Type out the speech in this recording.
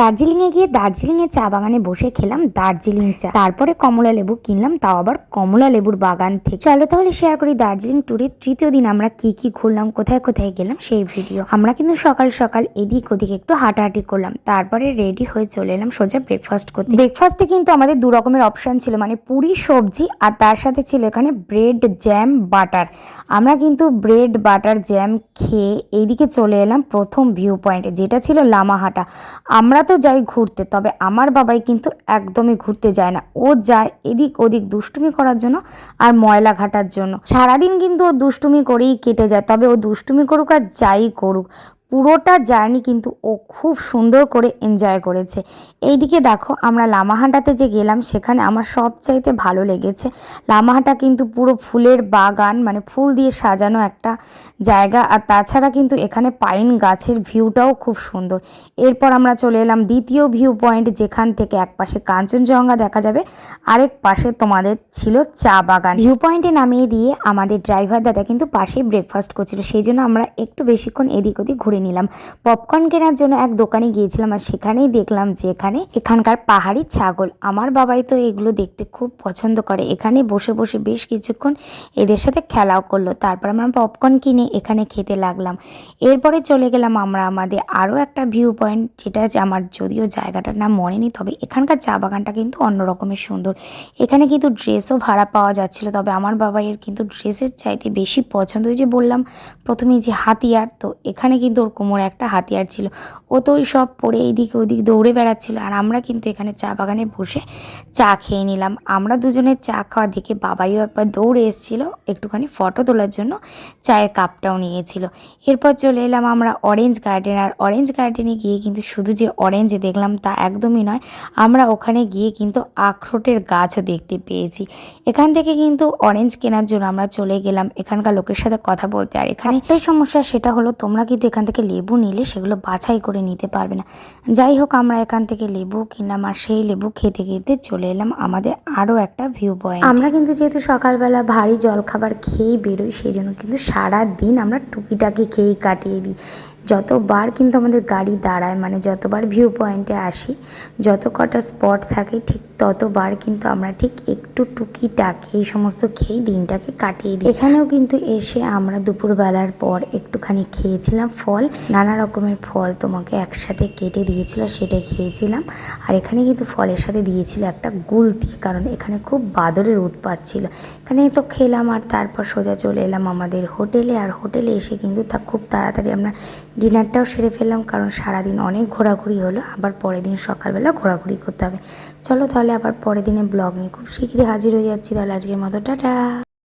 দার্জিলিংয়ে গিয়ে দার্জিলিংয়ের চা বাগানে বসে খেলাম দার্জিলিং চা। তারপরে কমলা লেবু কিনলাম, তাও আবার কমলা লেবুর বাগান থেকে। চলো তাহলে শেয়ার করি দার্জিলিং ট্যুরের তৃতীয় দিন আমরা কি কি ঘুরলাম, কোথায় কোথায় গেলাম সেই ভিডিও আমরা কিন্তু সকাল সকাল এদিক ওদিক একটু হাঁটাহাঁটি করলাম, তারপরে রেডি হয়ে চলে এলাম সোজা ব্রেকফাস্ট করতে। ব্রেকফাস্টে কিন্তু আমাদের দু রকমের অপশন ছিল মানে পুরি, সবজি আর তার সাথে ছিল এখানে ব্রেড জ্যাম বাটার আমরা কিন্তু ব্রেড বাটার জ্যাম খেয়ে এইদিকে চলে এলাম প্রথম ভিউ পয়েন্টে যেটা ছিল লামাহাটা। আমরা তো যাই ঘুরতে, তবে আমার বাবাই কিন্তু একদমই ঘুরতে যায় না। ও যায় এদিক ওদিক দুষ্টুমি করার জন্য আর ময়লা ঘাটার জন্য। সারাদিন কিন্তু ও দুষ্টুমি করেই কেটে যায়, তবে ও দুষ্টুমি করুক আর যাই করুক। পুরোটা জার্নি কিন্তু ও খুব সুন্দর করে এনজয় করেছে। এইদিকে দেখো আমরা লামাহাটাতে যে গেলাম, সেখানে আমার সবচাইতে ভালো লেগেছে। লামাহাটা কিন্তু পুরো ফুলের বাগান মানে ফুল দিয়ে সাজানো একটা জায়গা। আর তাছাড়া কিন্তু এখানে পাইন গাছের ভিউটাও খুব সুন্দর। এরপর আমরা চলে এলাম দ্বিতীয় ভিউ পয়েন্ট, যেখান থেকে এক পাশে কাঞ্চনজঙ্ঘা দেখা যাবে। আরেক পাশে তোমাদের ছিল চা বাগান। ভিউ পয়েন্টে নামিয়ে দিয়ে আমাদের ড্রাইভার দাদা কিন্তু পাশেই ব্রেকফাস্ট করছিল। সেই জন্য আমরা একটু বেশিক্ষণ এদিক ওদিক ঘুরে নিলাম। পপকর্ন কেনার জন্য এক দোকানে গিয়েছিলাম আর সেখানেই দেখলাম যে এখানে এখানকার পাহাড়ি ছাগল। আমার বাবাই তো এগুলো দেখতে খুব পছন্দ করে। এখানে বসে বসে বেশ কিছুক্ষণ এদের সাথে খেলাও করল। তারপর আমরা পপকর্ন কিনে এখানে খেতে লাগলাম। এরপরে চলে গেলাম আমরা আমাদের আরও একটা ভিউ পয়েন্ট যেটা আমার যদিও জায়গাটার নাম মনে নেই, তবে এখানকার চা বাগানটা কিন্তু অন্য রকমের সুন্দর। এখানে কিন্তু ড্রেসও ভাড়া পাওয়া যাচ্ছিল, তবে আমার বাবাইয়ের কিন্তু ড্রেসের চাইতে বেশি পছন্দ ওই যে বললাম, প্রথমেই যে হাতিয়ার, তো এখানে কিন্তু ওর কোমরে একটা হাতিয়ার ছিল। ও তো ওই সব পরে এইদিকে ওদিক দৌড়ে বেড়াচ্ছিল। আর আমরা কিন্তু এখানে চা বাগানে বসে চা খেয়ে নিলাম। আমরা দুজনের চা খাওয়া দেখে বাবাইও একবার দৌড়ে এসেছিল একটুখানি ফটো তোলার জন্য, চায়ের কাপটাও নিয়েছিল। এরপর চলে এলাম আমরা অরেঞ্জ গার্ডেন আর অরেঞ্জ গার্ডেনে গিয়ে কিন্তু শুধু যে অরেঞ্জ দেখলাম তা একদমই নয়, আমরা ওখানে গিয়ে কিন্তু আখরোটের গাছও দেখতে পেয়েছি। এখান থেকে কিন্তু অরেঞ্জ কেনার জন্য আমরা চলে গেলাম এখানকার লোকের সাথে কথা বলতে। আর এখানে একটাই সমস্যা সেটা হলো তোমরা কিন্তু এখান থেকে লেবু নিলে সেগুলো বাছাই করে নিতে পারবে না। যাই হোক, আমরা এখান থেকে লেবু কিনলাম আর সেই লেবু খেতে খেতে চলে এলাম আমাদের আরও একটা ভিউ পয়েন্ট আমরা কিন্তু যেহেতু সকালবেলা ভারী জলখাবার খেয়েই বেরোই, সেই জন্য কিন্তু সারা দিন আমরা টুকিটাকি খেয়েই কাটিয়ে দিই। যতবার কিন্তু আমাদের গাড়ি দাঁড়ায় মানে যতবার ভিউ পয়েন্টে আসি, যত কটা স্পট থাকে ঠিক ততবার কিন্তু আমরা ঠিক একটু টুকি টুকিটাকি এই সমস্ত খেয়েই দিনটাকে কাটিয়ে দিই। এখানেও কিন্তু এসে আমরা দুপুরবেলার পর একটুখানি খেয়েছিলাম ফল। নানা রকমের ফল তোমাকে একসাথে কেটে দিয়েছিল সেটা খেয়েছিলাম। আর এখানে কিন্তু ফলের সাথে দিয়েছিল একটা গুলতি, কারণ এখানে খুব বাদরের উৎপাত ছিল। এখানে তো খেলাম আর তারপর সোজা চলে এলাম আমাদের হোটেলে, আর হোটেলে এসে কিন্তু তা খুব তাড়াতাড়ি আমরা ডিনারটাও সেরে ফেললাম, কারণ সারাদিন অনেক ঘোরাঘুরি হলো। আবার পরের দিন সকালবেলা ঘোরাঘুরি করতে হবে। চলো তাহলে আবার পরের দিনে ব্লগ নিয়ে খুব শীঘ্রই হাজির হয়ে যাচ্ছি। তাহলে আজকের মতো, টাটা!